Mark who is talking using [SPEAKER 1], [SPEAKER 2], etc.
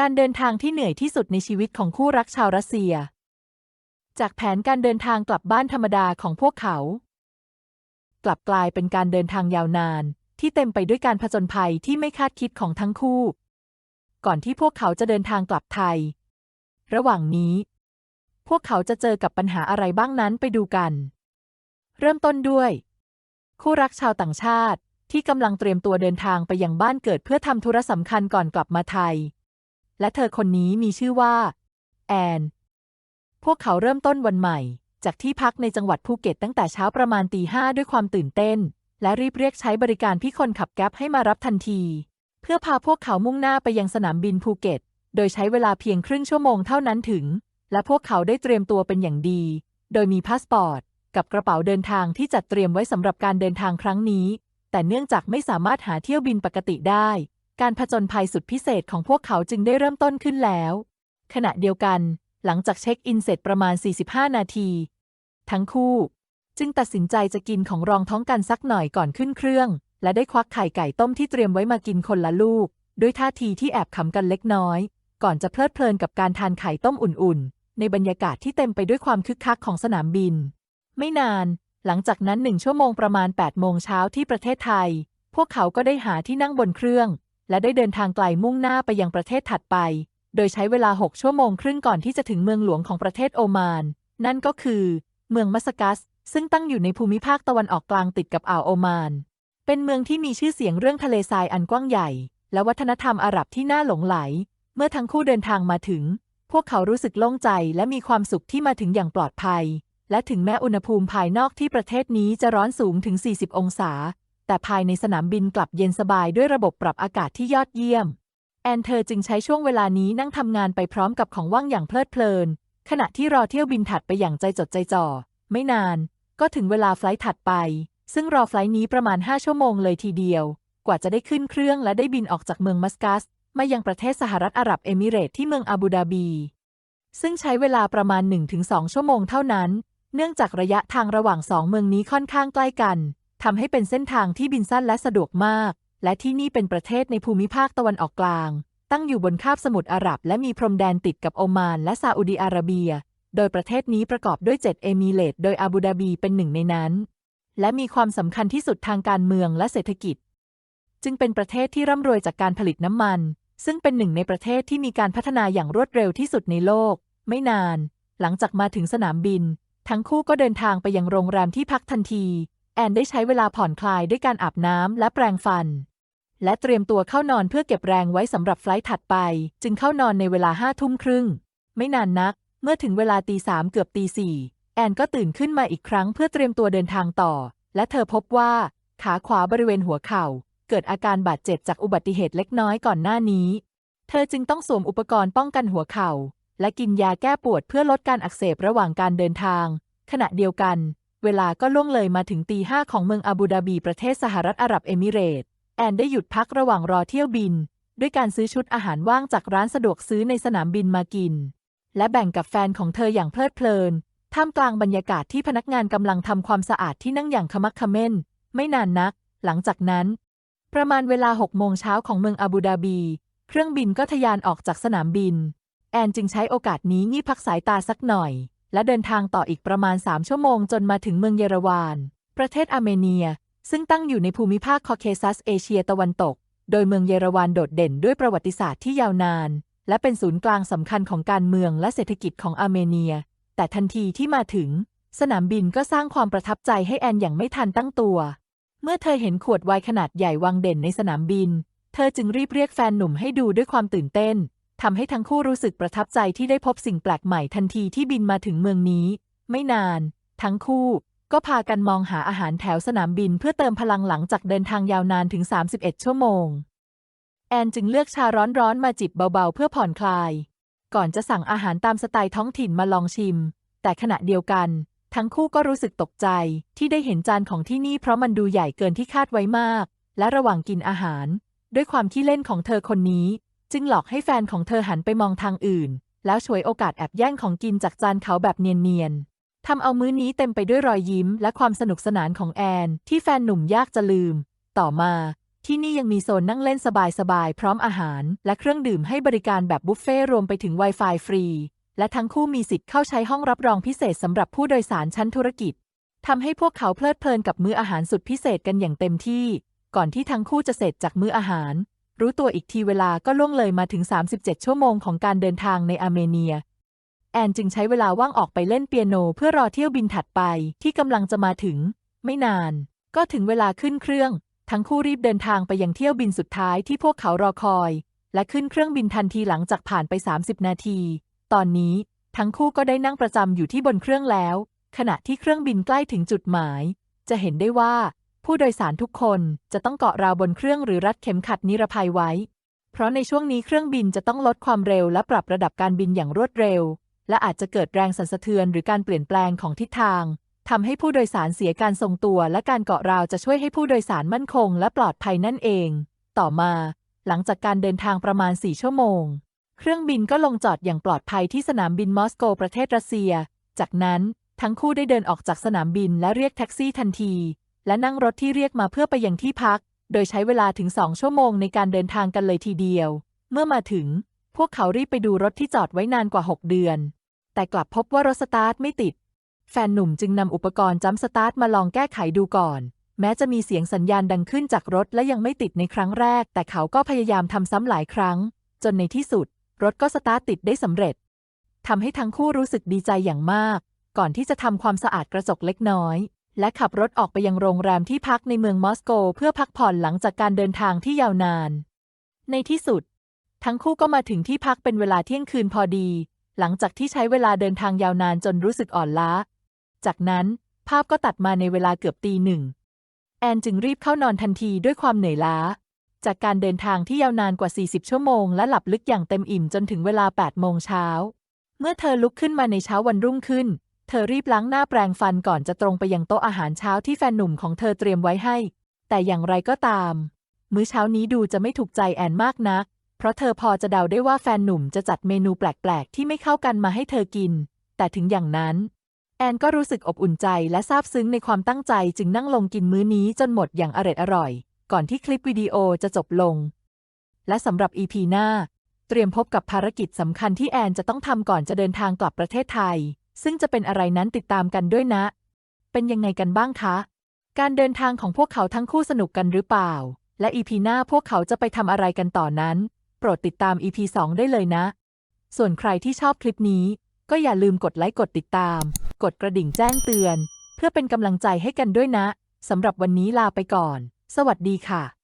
[SPEAKER 1] การเดินทางที่เหนื่อยที่สุดในชีวิตของคู่รักชาวรัสเซีย จากแผนการเดินทางกลับบ้านธรรมดาของพวกเขา กลับกลายเป็นการเดินทางยาวนาน ที่เต็มไปด้วยการผจญภัยที่ไม่คาดคิดของทั้งคู่ ก่อนที่พวกเขาจะเดินทางกลับไทย ระหว่างนี้ พวกเขาจะเจอกับปัญหาอะไรบ้างนั้นไปดูกัน เริ่มต้นด้วย คู่รักชาวต่างชาติที่กำลังเตรียมตัวเดินทางไปยังบ้านเกิดเพื่อทำธุระสำคัญก่อนกลับมาไทย และเธอคนนี้มีชื่อว่า แอน พวกเขาเริ่มต้นวันใหม่ จากที่พักในจังหวัดภูเก็ตตั้งแต่เช้าประมาณตีห้าด้วยความตื่นเต้น และรีบเรียกใช้บริการพี่คนขับแก๊ปให้มารับทันที เพื่อพาพวกเขามุ่งหน้าไปยังสนามบินภูเก็ต โดยใช้เวลาเพียงครึ่งชั่วโมงเท่านั้นถึง และพวกเขาได้เตรียมตัวเป็นอย่างดี โดยมีพาสปอร์ตกับกระเป๋าเดินทางที่จัดเตรียมไว้สำหรับการเดินทางครั้งนี้ แต่เนื่องจากไม่สามารถหาเที่ยวบินปกติได้ การผจญภัยสุดพิเศษของพวกเขาจึงได้เริ่มต้นขึ้นแล้ว ขณะเดียวกัน หลังจากเช็คอินเสร็จประมาณ 45 นาที ทั้งคู่ จึงตัดสินใจจะกินของรองท้องกันสักหน่อยก่อนขึ้นเครื่อง และได้ควักไข่ไก่ต้มที่เตรียมไว้มากินคนละลูก ด้วยท่าทีที่แอบขำกันเล็กน้อย ก่อนจะเพลิดเพลินกับการทานไข่ต้มอุ่นๆ ในบรรยากาศที่เต็มไปด้วยความคึกคักของสนามบิน ไม่นาน หลังจากนั้นหนึ่งชั่วโมงประมาณ8โมงเช้าที่ประเทศไทย พวกเขาก็ได้หาที่นั่งบนเครื่อง และได้เดินทางไกลมุ่งหน้าไปยังประเทศถัดไป โดยใช้เวลา 6 ชั่วโมงครึ่งก่อนที่จะถึงเมืองหลวงของประเทศโอมาน นั่นก็คือ เมืองมัสกัส ซึ่งตั้งอยู่ในภูมิภาคตะวันออกกลางติดกับอ่าวโอมาน เป็นเมืองที่มีชื่อเสียงเรื่องทะเลทรายอันกว้างใหญ่ และวัฒนธรรมอาหรับที่น่าหลงไหล เมื่อทั้งคู่เดินทางมาถึง พวกเขารู้สึกโล่งใจและมีความสุขที่มาถึงอย่างปลอดภัย และถึงแม้อุณหภูมิภายนอกที่ประเทศนี้จะร้อนสูงถึง 40 องศา แต่ภายในสนามบินกลับเย็นสบายด้วยระบบปรับอากาศที่ยอดเยี่ยม แอนเธอจึงใช้ช่วงเวลานี้นั่งทำงานไปพร้อมกับของว่างอย่างเพลิดเพลิน ขณะที่รอเที่ยวบินถัดไปอย่างใจจดใจจ่อ ไม่นาน ก็ถึงเวลาไฟลท์ถัดไป ซึ่งรอไฟลท์นี้ประมาณ 5 ชั่วโมงเลยทีเดียว กว่าจะได้ขึ้นเครื่องและได้บินออกจากเมืองมัสกัส มายังประเทศสหรัฐอาหรับเอมิเรตที่เมืองอาบูดาบี ซึ่งใช้เวลาประมาณ 1-2 ชั่วโมงเท่านั้น เนื่องจากระยะทางระหว่างสองเมืองนี้ค่อนข้างใกล้กัน ทำให้เป็นเส้นทางที่บินสั้นและสะดวกมาก และที่นี่เป็นประเทศในภูมิภาคตะวันออกกลาง ตั้งอยู่บนคาบสมุทรอาหรับ และมีพรมแดนติดกับโอมาน และซาอุดีอาระเบีย โดยประเทศนี้ประกอบด้วย 7 เอมิเรตโดยอาบูดาบีเป็นหนึ่งในนั้น และมีความสำคัญที่สุดทางการเมืองและเศรษฐกิจ จึงเป็นประเทศที่ร่ำรวยจากการผลิตน้ำมัน ซึ่งเป็นหนึ่งในประเทศที่มีการพัฒนาอย่างรวดเร็วที่สุดในโลก ไม่นาน หลังจากมาถึงสนามบิน ทั้งคู่ก็เดินทางไปยังโรงแรมที่พักทันที แอนได้ใช้เวลาผ่อนคลายด้วยการอาบน้ำและแปรงฟัน และเตรียมตัวเข้านอนเพื่อเก็บแรงไว้สำหรับไฟล์ถัดไป จึงเข้านอนในเวลาห้าทุ่มครึ่ง ไม่นานนัก เมื่อถึงเวลาตีสามเกือบตีสี่แอนก็ตื่นขึ้นมาอีกครั้งเพื่อเตรียมตัวเดินทางต่อ และเธอพบว่า ขาขวาบริเวณหัวเข่า เกิดอาการบาดเจ็บจากอุบัติเหตุเล็กน้อยก่อนหน้านี้ เธอจึงต้องสวมอุปกรณ์ป้องกันหัวเข่า และกินยาแก้ปวดเพื่อลดการอักเสบระหว่างการเดินทาง ขณะเดียวกัน เวลาก็ล่วงเลยมาถึงตีห้าของเมืองอาบูดาบีประเทศสหรัฐอาหรับเอมิเรตส์แอนได้หยุดพักระหว่างรอเที่ยวบิน ด้วยการซื้อชุดอาหารว่างจากร้านสะดวกซื้อในสนามบินมากิน และแบ่งกับแฟนของเธออย่างเพลิดเพลิน ท่ามกลางบรรยากาศที่พนักงานกำลังทำความสะอาดที่นั่งอย่างขมักขม้น ไม่นานนัก หลังจากนั้น ประมาณเวลา6โมงเช้าของเมืองอาบูดาบี เครื่องบินก็ทะยานออกจากสนามบิน แอนจึงใช้โอกาสนี้งีบพักสายตาสักหน่อย และเดินทางต่ออีกประมาณ 3 ชั่วโมงจนมาถึงเมืองเยรวาน ประเทศอาร์เมเนีย ซึ่งตั้งอยู่ในภูมิภาคคอเคซัสเอเชียตะวันตก โดยเมืองเยรวานโดดเด่นด้วยประวัติศาสตร์ที่ยาวนาน และเป็นศูนย์กลางสำคัญของการเมืองและเศรษฐกิจของอาร์เมเนีย แต่ทันทีที่มาถึง สนามบินก็สร้างความประทับใจให้แอนอย่างไม่ทันตั้งตัว เมื่อเธอเห็นขวดไวน์ขนาดใหญ่วางเด่นในสนามบิน เธอจึงรีบเรียกแฟนหนุ่มให้ดูด้วยความตื่นเต้น ทำให้ทั้งคู่รู้สึกประทับใจที่ได้พบสิ่งแปลกใหม่ทันทีที่บินมาถึงเมืองนี้ ไม่นาน ทั้งคู่ก็พากันมองหาอาหารแถวสนามบินเพื่อเติมพลังหลังจากเดินทางยาวนานถึง 31 ชั่วโมง แอนจึงเลือกชาร้อนๆมาจิบเบาๆ เพื่อผ่อนคลาย ก่อนจะสั่งอาหารตามสไตล์ท้องถิ่นมาลองชิม แต่ขณะเดียวกัน ทั้งคู่ก็รู้สึกตกใจที่ได้เห็นจานของที่นี่เพราะมันดูใหญ่เกินที่คาดไว้มาก และระหว่างกินอาหาร ด้วยความขี้เล่นของเธอคนนี้ จึงหลอกให้แฟนของเธอหันไปมองทางอื่น แล้วฉวยโอกาสแอบแย่งของกินจากจานเขาแบบเนียนๆทำเอามื้อนี้เต็มไปด้วยรอยยิ้มและความสนุกสนานของแอนที่แฟนหนุ่มยากจะลืม ต่อมาที่นี่ยังมีโซนนั่งเล่นสบายๆ พร้อมอาหารและเครื่องดื่มให้บริการแบบบุฟเฟ่ต์รวมไปถึง Wi-Fi ฟรี และทั้งคู่มีสิทธิ์เข้าใช้ห้องรับรองพิเศษสำหรับผู้โดยสารชั้นธุรกิจทำให้พวกเขาเพลิดเพลินกับมื้ออาหารสุดพิเศษกันอย่างเต็มที่ ก่อนที่ทั้งคู่จะเสร็จจากมื้ออาหาร รู้ตัวอีกทีเวลาก็ล่วงเลยมาถึง 37 ชั่วโมงของการเดินทางในอาร์เมเนีย แอนจึงใช้เวลาว่างออกไปเล่นเปียโนเพื่อรอเที่ยวบินถัดไปที่กำลังจะมาถึง ไม่นาน ก็ถึงเวลาขึ้นเครื่อง ทั้งคู่รีบเดินทางไปยังเที่ยวบินสุดท้ายที่พวกเขารอคอย และขึ้นเครื่องบินทันทีหลังจากผ่านไป 30 นาที ตอนนี้ ทั้งคู่ก็ได้นั่งประจำอยู่ที่บนเครื่องแล้ว ขณะที่เครื่องบินใกล้ถึงจุดหมาย จะเห็นได้ว่า ผู้โดยสารทุกคนจะต้องเกาะราวบนเครื่องหรือรัดเข็มขัดนิรภัยไว้ เพราะในช่วงนี้เครื่องบินจะต้องลดความเร็วและปรับระดับการบินอย่างรวดเร็ว และอาจจะเกิดแรงสั่นสะเทือนหรือการเปลี่ยนแปลงของทิศทางทำให้ผู้โดยสารเสียการทรงตัว และการเกาะราวจะช่วยให้ผู้โดยสารมั่นคง และปลอดภัยนั่นเอง ต่อมา หลังจากการเดินทางประมาณ 4 ชั่วโมง เครื่องบินก็ลงจอดอย่างปลอดภัยที่สนามบินมอสโกประเทศรัสเซีย จากนั้นทั้งคู่ได้เดินออกจากสนามบินและเรียกแท็กซี่ทันที และนั่งรถที่เรียกมาเพื่อไปยังที่พัก โดยใช้เวลาถึง2ชั่วโมงในการเดินทางกันเลยทีเดียว เมื่อมาถึง พวกเขารีบไปดูรถที่จอดไว้นานกว่า 6 เดือน แต่กลับพบว่ารถสตาร์ทไม่ติด แฟนหนุ่มจึงนำอุปกรณ์จัมสตาร์ทมาลองแก้ไขดูก่อน แม้จะมีเสียงสัญญาณดังขึ้นจากรถและยังไม่ติดในครั้งแรก แต่เขาก็พยายามทำซ้ำหลายครั้ง จนในที่สุด รถก็สตาร์ทติดได้สำเร็จทำให้ทั้งคู่รู้สึกดีใจอย่างมาก ก่อนที่จะทำความสะอาดกระจกเล็กน้อย และขับรถออกไปยังโรงแรมที่พักในเมืองมอสโก เพื่อพักผ่อนหลังจากการเดินทางที่ยาวนาน ในที่สุด ทั้งคู่ก็มาถึงที่พักเป็นเวลาเที่ยงคืนพอดี หลังจากที่ใช้เวลาเดินทางยาวนานจนรู้สึกอ่อนล้า จากนั้นภาพก็ตัดมาในเวลาเกือบตีหนึ่ง แอนจึงรีบเข้านอนทันทีด้วยความเหนื่อยล้า จากการเดินทางที่ยาวนานกว่า 40 ชั่วโมง และหลับลึกอย่างเต็มอิ่มจนถึงเวลา8โมงเช้า เมื่อเธอลุกขึ้นมาในเช้าวันรุ่งขึ้น เธอรีบล้างหน้าแปรงฟันก่อนจะตรงไปยังโต๊ะอาหารเช้าที่แฟนหนุ่มของเธอเตรียมไว้ให้ แต่อย่างไรก็ตาม มื้อเช้านี้ดูจะไม่ถูกใจแอนมากนัก เพราะเธอพอจะเดาได้ว่าแฟนหนุ่มจะจัดเมนูแปลกๆ ที่ไม่เข้ากันมาให้เธอกิน แต่ถึงอย่างนั้น แอนก็รู้สึกอบอุ่นใจและซาบซึ้งในความตั้งใจจึงนั่งลงกินมื้อนี้จนหมดอย่างอร็ดอร่อย ก่อนที่คลิปวิดีโอจะจบลง และสำหรับ EP หน้า เตรียมพบกับภารกิจสำคัญที่แอนจะต้องทำก่อนจะเดินทางกลับประเทศไทย ซึ่งจะเป็นอะไรนั้นติดตามกันด้วยนะ เป็นยังไงกันบ้างคะ การเดินทางของพวกเขาทั้งคู่สนุกกันหรือเปล่า และ EP หน้าพวกเขาจะไปทำอะไรกันต่อนนั้น โปรดติดตาม EP 2ได้เลยนะ ส่วนใครที่ชอบคลิปนี้ ก็อย่าลืมกดไลค์กดติดตาม กดกระดิ่งแจ้งเตือน เพื่อเป็นกำลังใจให้กันด้วยนะสำหรับวันนี้ลาไปก่อน สวัสดีค่ะ